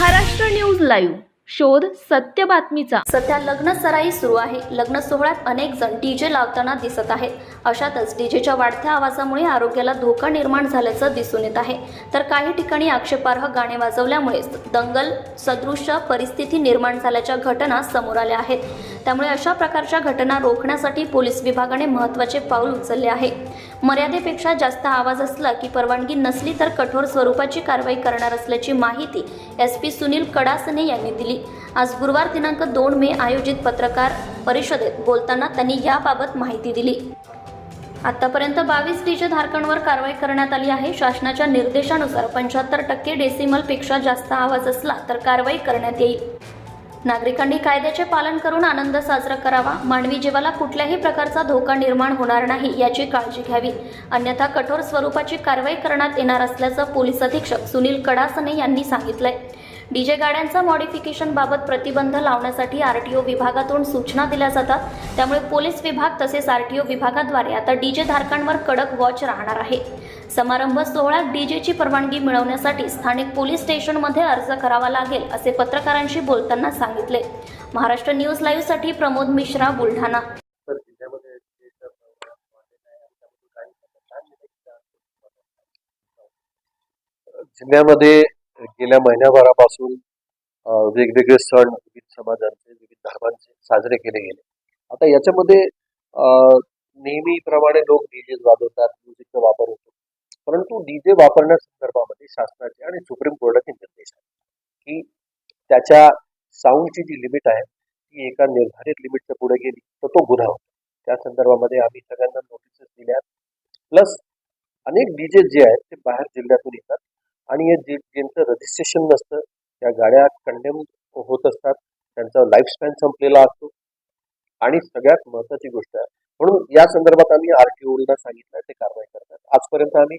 Maharashtra news live. शोध सत्य बातमीचा. सध्या लग्न सराई सुरू आहे. लग्न सोहळ्यात अनेक जण डीजे लावताना दिसत आहेत. अशातच डीजेच्या वाढत्या आवाजामुळे आरोग्याला धोका निर्माण झाल्याचं दिसून येत आहे. तर काही ठिकाणी आक्षेपार्ह गाणे वाजवल्यामुळे दंगल सदृश परिस्थिती निर्माण झाल्याच्या घटना समोर आल्या आहेत. त्यामुळे अशा प्रकारच्या घटना रोखण्यासाठी पोलीस विभागाने महत्त्वाचे पाऊल उचलले आहे. मर्यादेपेक्षा जास्त आवाज असला की परवानगी नसली तर कठोर स्वरूपाची कारवाई करणार असल्याची माहिती एस पी सुनील कडासने यांनी दिली. आज गुरुवार दिनांक दोन मे आयोजित पत्रकार परिषदेत बोलताना त्यांनी याबाबत माहिती दिली. आतापर्यंत बावीस डीजे धारकांवर कारवाई करण्यात आली आहे. शासनाच्या निर्देशानुसार पंच्याहत्तर टक्के डेसिमलपेक्षा जास्त आवाज असला तर कारवाई करण्यात येईल. नागरिकांनी कायद्याचे पालन करून आनंद साजरा करावा. मानवी जीवाला कुठल्याही प्रकारचा धोका निर्माण होणार नाही याची काळजी घ्यावी. अन्यथा कठोर स्वरूपाची कारवाई करण्यात येणार असल्याचं पोलीस अधीक्षक सुनील कडासने यांनी सांगितलंय. डीजे गाड्यांचा मॉडिफिकेशन बाबत प्रतिबंध लावण्यासाठी आरटीओ विभागातून सूचना दिल्या जातात. त्यामुळे पोलीस विभाग तसेच आरटीओ विभागाद्वारे आता डीजे धारकांवर कडक वॉच राहणार आहे. समारंभ सोहळ्यात डीजेची परवानगी मिळवण्यासाठी स्थानिक पोलीस स्टेशनमध्ये अर्ज करावा लागेल असे पत्रकारांशी बोलताना सांगितले. महाराष्ट्र न्यूज लाईव्हसाठी प्रमोद मिश्रा बुलढाणा. जिल्ह्यामध्ये गेल्या महिन्याभरापासून वेगवेगळे सण विविध समाजांचे विविध धर्मांचे साजरे केले गेले. आता याच्यामध्ये नेहमीप्रमाणे लोक डीजे वाजवतात म्युझिकचा वापर होतो. परंतु डीजे वापरण्यासंदर्भामध्ये शासनाचे आणि सुप्रीम कोर्टाचे निर्देश आहेत की त्याच्या साऊंडची जी लिमिट आहे ती एका निर्धारित लिमिटच्या पुढे गेली तर तो गुन्हा होतो. त्या संदर्भामध्ये आम्ही सगळ्यांना नोटिसेस दिल्या प्लस अनेक डीजे जे आहेत ते बाहेर जिल्ह्यातून येतात. आणि हे जे ज्यांचं रजिस्ट्रेशन नसतं त्या गाड्या कंडेम होत असतात. त्यांचा लाईफस्पॅन संपलेला असतो. आणि सगळ्यात महत्वाची गोष्ट आहे म्हणून या संदर्भात आम्ही आरटीओला सांगितलं ते कारवाई करतात. आजपर्यंत आम्ही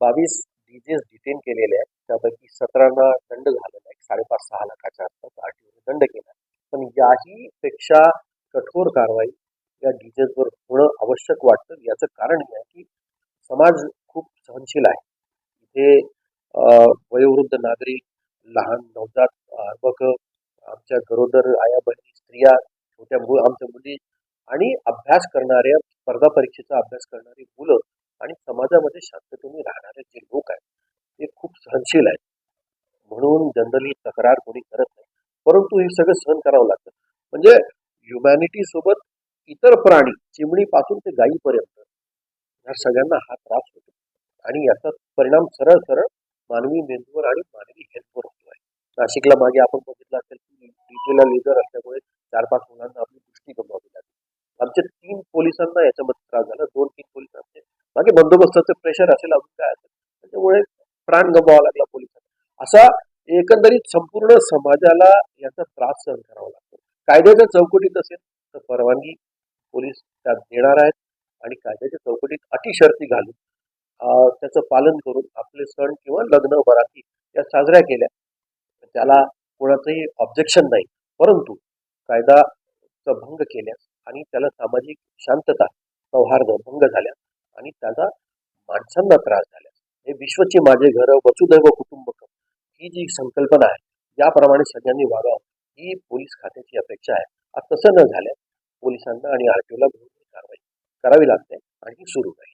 बावीस डीजेस डिटेन केलेले आहेत. त्यापैकी सतरांना दंड झालेला आहे. साडेपाच सहा लाखाच्या आसपास आरटीओने दंड केला पण याही पेक्षा कठोर कारवाई या डीजेसवर होणं आवश्यक वाटतं. याचं कारण हे आहे की समाज खूप सहनशील आहे. वयोवृद्ध नागरिक लहान नवजात अर्भक आमच्या गरोदर आया बहिणी स्त्रिया छोट्या मु आमच्या मुली आणि अभ्यास करणाऱ्या स्पर्धा परीक्षेचा अभ्यास करणारी मुलं आणि समाजामध्ये शांततेने राहणारे जे लोक आहेत ते खूप सहनशील आहेत. म्हणून जनरली तक्रार कोणी करत नाही. परंतु हे सगळं सहन करावं लागतं. म्हणजे ह्युमॅनिटी सोबत इतर प्राणी चिमणीपासून ते गायीपर्यंत या सगळ्यांना हा त्रास होतो. आणि याचा परिणाम सरळ सरळ मानवी मेंदूवर आणि मानवी हेल्थवर होतो आहे. नाशिकला मागे आपण बघितलं असेल की डीजेला लेझर असल्यामुळे चार पाच मुलांना आपली दृष्टी गमवावी लागली आमच्या तीन पोलिसांना याच्यामध्ये त्रास झाला. दोन तीन पोलिसांचे मागे बंदोबस्ताचं प्रेशर असेल अजून काय असेल त्याच्यामुळे प्राण गमवावा लागला पोलिसांना. असा एकंदरीत संपूर्ण समाजाला याचा त्रास सहन करावा लागतो. कायद्याच्या चौकटीत असेल तर परवानगी पोलीस त्यात देणार आहेत. आणि कायद्याच्या चौकटीत अटी शर्ती घालून त्याचं पालन करून आपले सण किंवा लग्न बराती या साजऱ्या केल्या. त्याला कोणाचंही ऑब्जेक्शन नाही. परंतु कायदाचा भंग केल्यास आणि त्याला सामाजिक शांतता सौहार्द भंग झाल्यास आणि त्याचा माणसांना त्रास झाल्यास हे विश्वचे माझे घर वसुदैव कुटुंबकम ही जी संकल्पना आहे याप्रमाणे सगळ्यांनी वागावं ही पोलीस खात्याची अपेक्षा आहे. आता तसं न झाल्यास पोलिसांना आणि आरटीओला कारवाई करावी लागते आणि ही सुरू राहील.